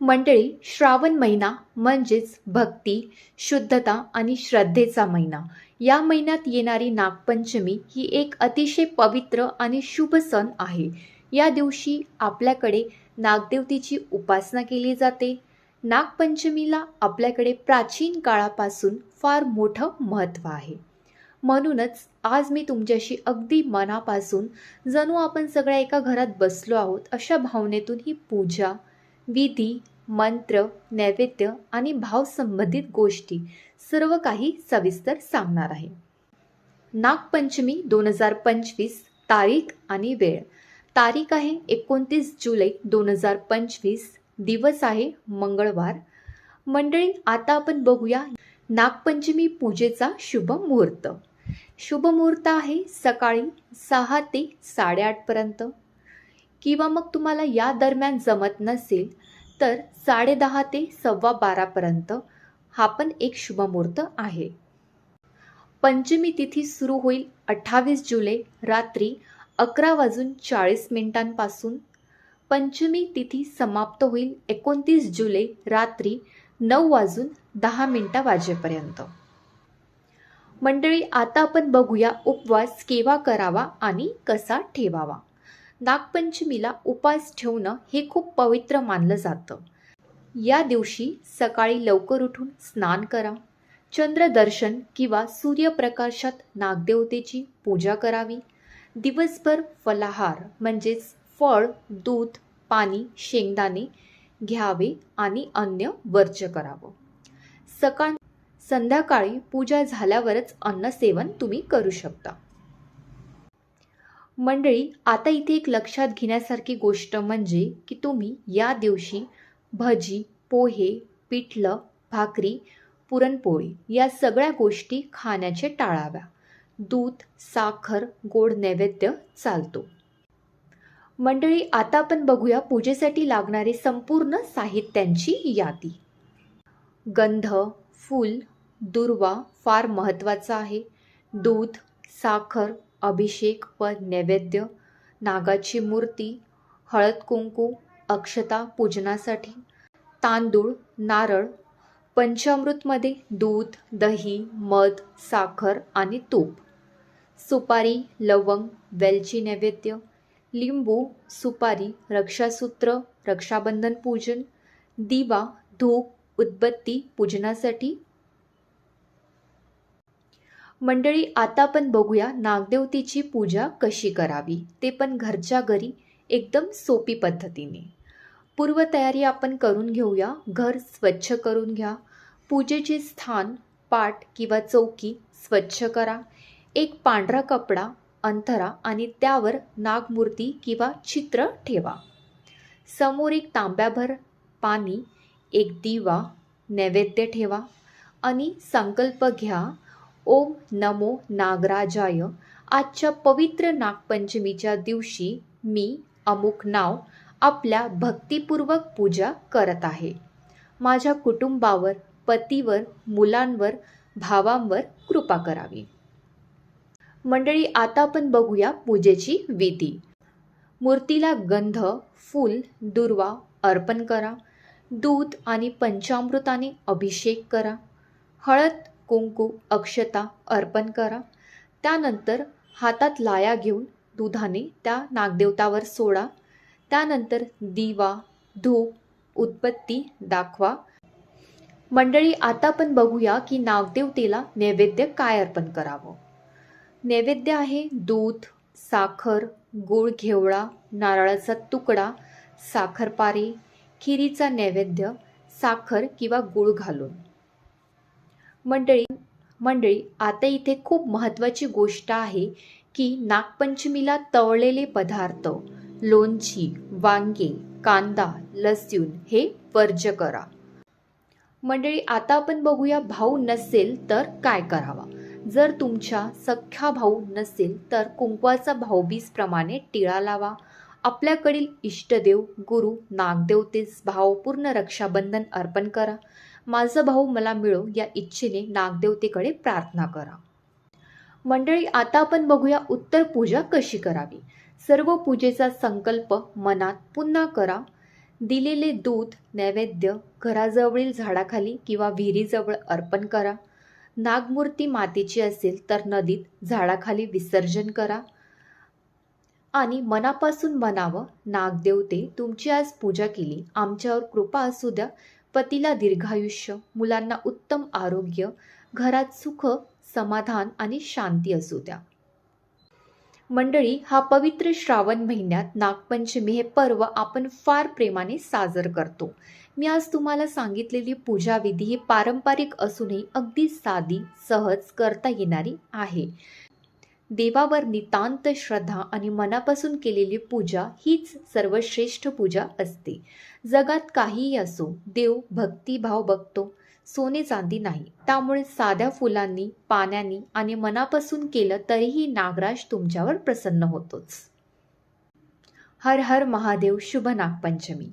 मंडळी श्रावण महिना म्हणजेच भक्ती शुद्धता आणि श्रद्धेचा महिना. या महिन्यात येणारी नागपंचमी ही एक अतिशय पवित्र आणि शुभ सण आहे. या दिवशी आपल्याकडे नागदेवतेची उपासना केली जाते. नागपंचमीला आपल्याकडे प्राचीन काळापासून फार मोठं महत्त्व आहे. म्हणूनच आज मी तुमच्याशी अगदी मनापासून जणू आपण सगळ्या एका घरात बसलो आहोत अशा भावनेतून ही पूजा विधी मंत्र नैवेद्य आणि भावसंबंधित गोष्टी सर्व काही सविस्तर सांगणार आहे. नागपंचमी दोन हजार पंचवीस तारीख आणि वेळ. तारीख आहे एकोणतीस जुलै दोन हजार पंचवीस. दिवस आहे मंगळवार. मंडळी आता आपण बघूया नागपंचमी पूजेचा शुभ मुहूर्त. शुभ मुहूर्त आहे सकाळी सहा ते साडेआठपर्यंत किंवा मग तुम्हाला या दरम्यान जमत नसेल तर साडेदहा ते सव्वा बारापर्यंत हा पण एक शुभमुहूर्त आहे. पंचमी तिथी सुरू होईल अठ्ठावीस जुलै रात्री अकरा वाजून चाळीस मिनिटांपासून. पंचमी तिथी समाप्त होईल एकोणतीस जुलै रात्री नऊ वाजून दहा मिनिटा वाजेपर्यंत. मंडळी आता आपण बघूया उपवास केव्हा करावा आणि कसा ठेवावा. नागपंचमीला उपास ठेवणं हे खूप पवित्र मानलं जातं. या दिवशी सकाळी लवकर उठून स्नान करा. चंद्रदर्शन किंवा सूर्यप्रकाशात नागदेवतेची पूजा करावी. दिवसभर फलाहार म्हणजेच फळ दूध पाणी शेंगदाणे घ्यावे आणि अन्न वर्ज्य करावं. सकाळ संध्याकाळी पूजा झाल्यावरच अन्नसेवन तुम्ही करू शकता. मंडळी आता इथे एक लक्षात घेण्यासारखी गोष्ट म्हणजे की तुम्ही या दिवशी भजी पोहे पिठलं भाकरी पुरणपोळी या सगळ्या गोष्टी खाण्याचे टाळाव्या. दूध साखर गोड नैवेद्य चालतो. मंडळी आता आपण बघूया पूजेसाठी लागणारे संपूर्ण साहित्यांची यादी. गंध फूल दुर्वा फार महत्त्वाचा आहे. दूध साखर अभिषेक व नैवेद्य नागाची मूर्ती हळद कुंकू अक्षता पूजनासाठी तांदूळ नारळ पंचामृतमध्ये दूध दही मध साखर आणि तूप सुपारी लवंग वेलची नैवेद्य लिंबू सुपारी रक्षासूत्र रक्षाबंधन पूजन दिवा धूप उदबत्ती पूजनासाठी मंडळी आता पण बघूया नागदेवतेची पूजा कशी करावी. ते पण घरच्या घरी एकदम सोपी पद्धतीने. पूर्वतयारी आपण करून घेऊया. घर स्वच्छ करून घ्या. पूजेचे स्थान पाट किंवा चौकी स्वच्छ करा. एक पांढरा कपडा अंथरा आणि त्यावर नागमूर्ती किंवा चित्र ठेवा. समोर एक तांब्याभर पाणी एक दिवा नैवेद्य ठेवा आणि संकल्प घ्या. ओम नमो नागराजाय. आजच्या पवित्र नागपंचमीच्या दिवशी मी अमुक नाव आपल्या भक्तिपूर्वक पूजा करत आहे. माझ्या कुटुंबावर पतीवर मुलांवर भावांवर कृपा करावी. मंडळी आता आपण बघूया पूजेची विधी. मूर्तीला गंध फूल दुर्वा अर्पण करा. दूध आणि पंचामृताने अभिषेक करा. हळद कुंकू अक्षता अर्पण करा. त्यानंतर हातात लाया घेऊन दुधाने त्या नागदेवतावर सोडा. त्यानंतर दिवा धूप उत्पत्ती दाखवा. मंडळी आता पण बघूया की नागदेवतेला नैवेद्य काय अर्पण करावं. नैवेद्य आहे दूध साखर गूळ घेवळा नारळाचा तुकडा साखरपारी खिरीचा नैवेद्य साखर किंवा गूळ घालून. मंडळी मंडळी आता इथे खूप महत्त्वाची गोष्ट आहे की नागपंचमीला तळलेले पदार्थ लोणची वांगे कांदा लसूण हे वर्ज्य करा. मंडळी आता आपण बघूया भाऊ नसेल तर काय करावा. जर तुमच्या सख्खा भाऊ नसेल तर कुंकवाचा भाऊबीजप्रमाणे टिळा लावा. आपल्याकडील इष्टदेव गुरु नागदेवतेस भावपूर्ण रक्षाबंधन अर्पण करा. माझा भाऊ मला मिळो या इच्छेने नागदेवतेकडे प्रार्थना करा. मंडळी आता आपण बघूया उत्तर पूजा कशी करावी. सर्व पूजेचा संकल्प मनात पुन्हा करा. दिलेले दूध नैवेद्य घराजवळील झाडाखाली किंवा विहिरीजवळ अर्पण करा. नागमूर्ती मातीची असेल तर नदीत झाडाखाली विसर्जन करा. आणि मनापासून म्हणावं नागदेवते तुमची आज पूजा केली. आमच्यावर कृपा असू द्या. पतीला दीर्घायुष्य मुलांना उत्तम आरोग्य घरात सुख समाधान आणि शांती असू द्या. मंडळी हा पवित्र श्रावण महिन्यात नागपंचमी हे पर्व आपण फार प्रेमाने साजर करतो. मी आज तुम्हाला सांगितलेली पूजाविधी ही पारंपरिक असूनही अगदी साधी सहज करता येणारी आहे. देवावर नितांत श्रद्धा आणि मनापासून केलेली पूजा हीच सर्वश्रेष्ठ पूजा असते. जगात काहीही असो देव भक्तिभाव बघतो सोने चांदी नाही. त्यामुळे साध्या फुलांनी पाण्यानी आणि मनापासून केलं तरीही नागराज तुमच्यावर प्रसन्न होतोच. हर हर महादेव शुभ नागपंचमी.